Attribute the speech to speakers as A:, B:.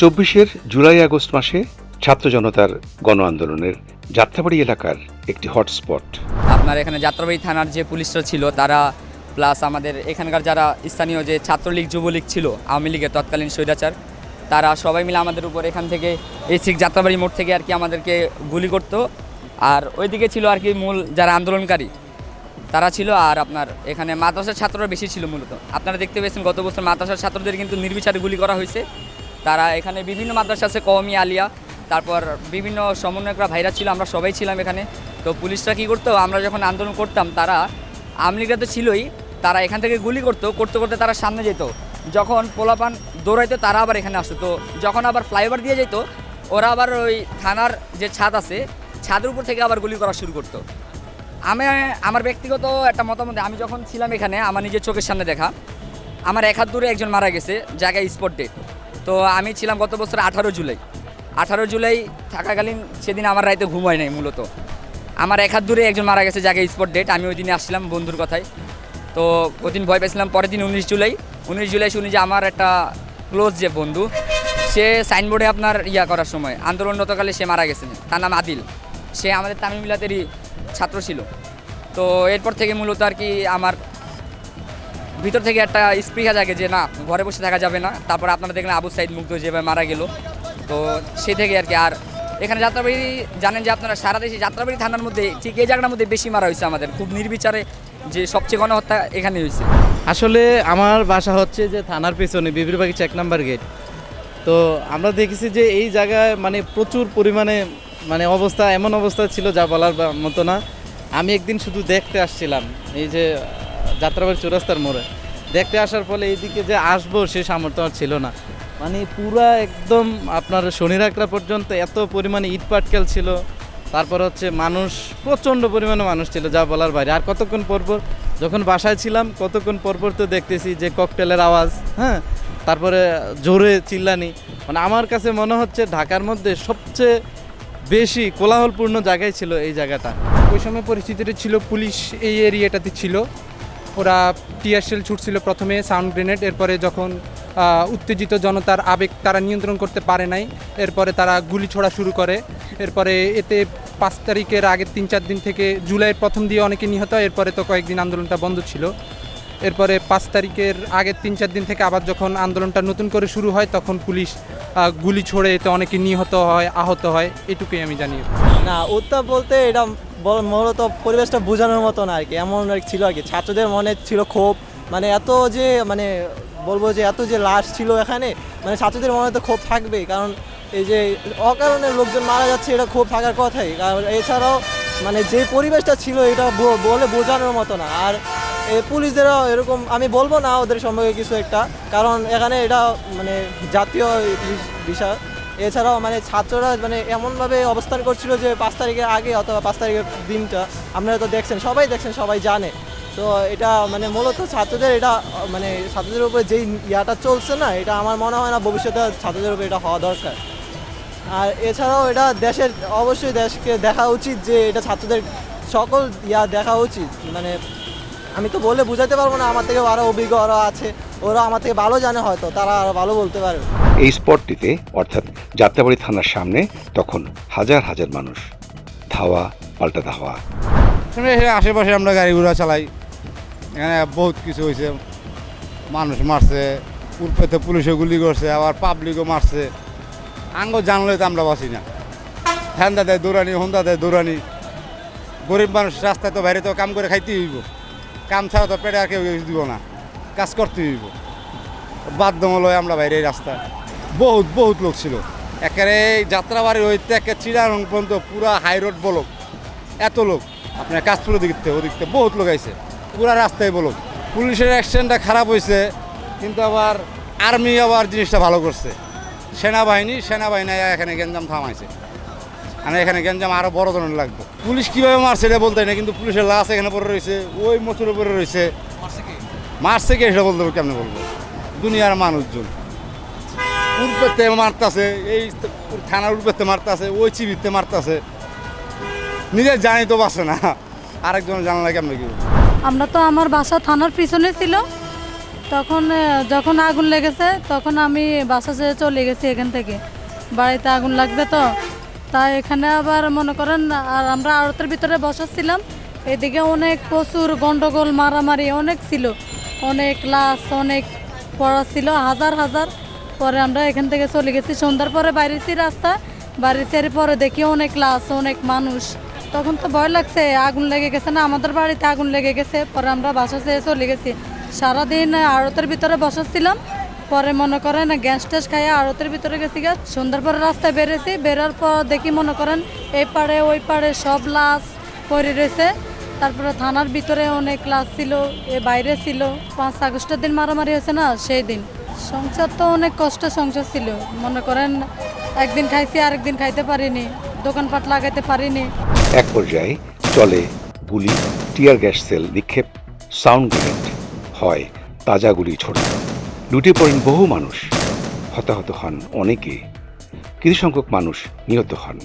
A: চব্বিশের July August মাসে ছাত্র জনতার গণ আন্দোলনের যাত্রাবাড়ি এলাকার একটি হটস্পট।
B: আপনার এখানে যাত্রাবাড়ি থানার যে পুলিশরা ছিল, তারা প্লাস আমাদের এখানকার যারা স্থানীয় যে ছাত্রলীগ, যুবলীগ ছিল, আওয়ামী লীগের তৎকালীন স্বৈরাচার, তারা সবাই মিলে আমাদের উপর এখান থেকে এই যাত্রাবাড়ি মোড় থেকে আর কি আমাদেরকে গুলি করতো। আর ওইদিকে ছিল আর কি মূল যারা আন্দোলনকারী, তারা ছিল আর আপনার এখানে মাদ্রাসার ছাত্ররা বেশি ছিল মূলত। আপনারা দেখতে পেয়েছেন গত বছর মাদ্রাসার ছাত্রদের কিন্তু নির্বিচারে গুলি করা হয়েছে। তারা এখানে বিভিন্ন মাদ্রাসা আছে, কওমি, আলিয়া। তারপর বিভিন্ন সমন্বয়করা ভাইরা ছিল, আমরা সবাই ছিলাম এখানে। তো পুলিশরা কী করতো, আমরা যখন আন্দোলন করতাম, তারা আমলিগরা তো ছিলই, তারা এখান থেকে গুলি করতো, করতে করতে তারা সামনে যেত। যখন পোলাপান দৌড়াইতো, তারা আবার এখানে আসতো। তো যখন আবার ফ্লাইওভার দিয়ে যেত, ওরা আবার ওই থানার যে ছাদ আছে, ছাদের উপর থেকে আবার গুলি করা শুরু করতো। আমি, আমার ব্যক্তিগত একটা মতামত, আমি যখন ছিলাম এখানে, আমার নিজের চোখের সামনে দেখা, আমার এক হাত দূরে একজন মারা গেছে, জায়গায় স্পট ডেট তো আমি ছিলাম গত বছর আঠারো জুলাই। আঠারো জুলাই থাকাকালীন সেদিন আমার রাইতে ঘুম হয় নাই মূলত। আমার এক হাত দূরে একজন মারা গেছে যাকে স্পট ডেট আমি ওই দিনে আসছিলাম বন্ধুর কথায়। তো ওই দিন ভয় পেয়েছিলাম। পরের দিন উনিশ জুলাই। উনিশ জুলাই শুনি যে আমার একটা ক্লোজ যে বন্ধু, সে সাইনবোর্ডে আপনার ইয়া করার সময়, আন্দোলনরতকালে সে মারা গেছে। তার নাম আদিল। সে আমাদের তামিম মিলাতেরই ছাত্র ছিল। তো এরপর থেকে মূলত আর কি আমার ভিতর থেকে একটা স্পৃহা জাগে যে না, ঘরে বসে থাকা যাবে না। তারপর আপনারা দেখলেন আবু সাইদ মুগ্ধ যেভাবে মারা গেল। তো সে থেকে আর কি আর এখানে যাত্রাবাড়ি জানেন যে আপনারা সারা দেশে যাত্রাবাড়ি থানার মধ্যে, ঠিক এই জায়গাটার মধ্যে বেশি মারা হয়েছে আমাদের। খুব নির্বিচারে যে সবচেয়ে গণহত্যা এখানে হয়েছে।
C: আসলে আমার বাসা হচ্ছে যে থানার পেছনে, বিবিরবাগি চেক নাম্বার গেট তো আমরা দেখেছি যে এই জায়গায় মানে প্রচুর পরিমাণে মানে অবস্থা, এমন অবস্থা ছিল যা বলার মতো না। আমি একদিন শুধু দেখতে আসছিলাম, এই যে যাত্রাবাড়ি চৌরাস্তার মোড়ে। দেখতে আসার ফলে এইদিকে যে আসব সে সামর্থ্য আমার ছিল না। মানে পুরা একদম আপনার শনিরাকড়া পর্যন্ত এত পরিমাণে ইট পাটকেল ছিল। তারপর হচ্ছে মানুষ, প্রচণ্ড পরিমাণে মানুষ ছিল, যা বলার বাইরে। আর কতক্ষণ পরপর যখন বাসায় ছিলাম, কতক্ষণ পরপর তো দেখতেছি যে ককটেলের আওয়াজ হ্যাঁ? তারপরে জোরে চিল্লানি। মানে আমার কাছে মনে হচ্ছে ঢাকার মধ্যে সবচেয়ে বেশি কোলাহলপূর্ণ জায়গায় ছিল এই জায়গাটা।
D: ওই সময় পরিস্থিতিটা ছিল পুলিশ, এই এরিয়াটাতে ছিল। ওরা টিয়ারশেল ছুটছিল প্রথমে, সাউন্ড গ্রেনেড, এরপরে যখন উত্তেজিত জনতার আবেগ তারা নিয়ন্ত্রণ করতে পারে নাই, এরপরে তারা গুলি ছোড়া শুরু করে। এরপরে এতে পাঁচ তারিখের আগের তিন চার দিন থেকে জুলাইয়ের প্রথম দিয়ে অনেকে নিহত, এরপরে তো কয়েকদিন আন্দোলনটা বন্ধ ছিল। এরপরে পাঁচ তারিখের আগের তিন চার দিন থেকে আবার যখন আন্দোলনটা নতুন করে শুরু হয়, তখন পুলিশ গুলি ছোড়ে, এতে অনেকে নিহত হয়, আহত হয়, এটুকুই আমি জানি।
E: না, উত্তাপ বলতে এটা মূলত পরিবেশটা বোঝানোর মতো না আর কি। এমন আর ছিল আর কি। ছাত্রদের মনে ছিল ক্ষোভ। মানে এত যে মানে বলব যে এত যে লাশ ছিল এখানে মানে ছাত্রদের মনে তো ক্ষোভ থাকবেই। কারণ এই যে অকারণে লোকজন মারা যাচ্ছে, এটা ক্ষোভ থাকার কথাই। কারণ এছাড়াও মানে যে পরিবেশটা ছিল, এটা বলে বোঝানোর মতো না। আর পুলিশদেরও এরকম, আমি বলব না ওদের সম্পর্কে কিছু একটা। কারণ এখানে এটা মানে জাতীয় বিষয়। এছাড়াও মানে ছাত্ররা মানে এমনভাবে অবস্থান করছিল যে পাঁচ তারিখের আগে অথবা পাঁচ তারিখের দিনটা, আপনারা তো দেখছেন, সবাই দেখছেন, সবাই জানে। তো এটা মানে মূলত ছাত্রদের এটা মানে ছাত্রদের উপরে যেই ইয়াটা চলছে না, এটা আমার মনে হয় না ভবিষ্যতে ছাত্রদের উপরে এটা হওয়া দরকার। আর এছাড়াও এটা দেশের, অবশ্যই দেশকে দেখা উচিত যে এটা ছাত্রদের সকল ইয়া দেখা উচিত মানে আমি তো বলে বুঝাতে পারব না আমার থেকে আরও অভিজ্ঞ ওরা আছে। ওরা আমার থেকে ভালো জানে হয়তো তারা আরও ভালো বলতে পারবে।
A: এই স্পটটিতে অর্থাৎ যাত্রাবাড়ি থানার সামনে তখন হাজার হাজার মানুষ। ধাওয়া পাল্টা ধাওয়া।
F: আশেপাশে আমরা গাড়ি ঘোড়া চালাই। এখানে বহুত কিছু হয়েছে মানুষ মারছে উল্পেতে পুলিশে গুলি করছে আবার পাবলিকও মারছে। আঙ্গ জানলে তো আমরা বাঁচি না। হ্যান্দা দেয় দৌড়ানি হন্দা দেয় দৌড়ানি। গরিব মানুষ রাস্তায় তো বাইরে তো কাম করে খাইতে হইব। কাম ছাড়া তো পেটে আর কেউ দিব না। কাজ করতে হইব। বাধ্যমূলক আমরা বাইরে এই রাস্তায়। বহুত বহুত লোক ছিল। একেবারে এই যাত্রাবাড়ি হইতে একে চিড়ারং পর্যন্ত পুরা হাই রোড বলক। এত লোক। আপনার কাজপুরের দিক থেকে ওদিক থেকে বহুত লোক আইছে। পুরা রাস্তায় বলক। পুলিশের অ্যাক্সিডেন্টটা খারাপ হয়েছে কিন্তু আবার আর্মি আবার জিনিসটা ভালো করছে। সেনাবাহিনী সেনাবাহিনী এখানে গেঞ্জাম থামাইছে। মানে এখানে গেঞ্জাম আরও বড় ধরনের লাগবে। পুলিশ কীভাবে মারছে এটা বলতে না কিন্তু পুলিশের লাশ এখানে পড়ে রয়েছে ওই মচুর উপরে রয়েছে। মারছে কে? সেটা বলতে কেমনে বলব? দুনিয়ার মানুষজন। উর্পেতে মারতাছে এই থানার উর্পেতে মারতাছে ওই চিবিতে মারতাছে। নিজে জানি তো বাসে না। আরেকজন জানলা কেমন কি
G: আমরা তো আমার বাসা থানার পিছনে ছিল। তখন যখন আগুন লেগেছে তখন আমি বাসা ছেড়ে চলে গেছি এখান থেকে। বাড়িতে আগুন লাগবে তো? তাই এখানে আবার মনে করেন, আর আমরা আড়তের ভিতরে বসাচ্ছিলাম। এদিকে অনেক প্রচুর গন্ডগোল, মারামারি অনেক ছিল। অনেক লাশ, অনেক পড়া ছিল, হাজার হাজার। পরে আমরা এখান থেকে চলে গেছি। সন্ধ্যার পরে বাইরেছি রাস্তা। বাড়ি ছেড়ে পরে দেখি অনেক লাশ, অনেক মানুষ। তখন তো ভয় লাগছে, আগুন লেগে গেছে না? আমাদের বাড়িতে আগুন লেগে গেছে। পরে আমরা বাসা ছেড়ে চলে গেছি। সারাদিন আড়তের ভিতরে বসাচ্ছিলাম। পরে মনে করেন গ্যাস ট্যাস খাইয়ে আড়তের ভিতরে গেছি গা। সন্ধ্যার পরে রাস্তায় বেরিয়েছি, বেরোর পর দেখি মনে করেন এই পাড়ে, ওই পাড়ে সব লাশ পড়ে রয়েছে। তারপরে থানার ভিতরে অনেক লাশ ছিল, এ বাইরে ছিল। পাঁচ আগস্টের দিন মারামারি হয়েছে না, সেই দিন। সংসার তো অনেক কষ্ট সংসার ছিল। মনে করেন একদিন খাইছি, আরেকদিন খাইতে পারিনি, দোকানপাট লাগাইতে পারিনি।
A: এক পর্যায়ে চলে গুলি, টিয়ার গ্যাস সেল নিক্ষেপ, সাউন্ড হয় তাজা গুলি ছোড়া লুটে পড়েন বহু মানুষ। হতাহত হন অনেকে। কিছু সংখ্যক মানুষ নিহত হন।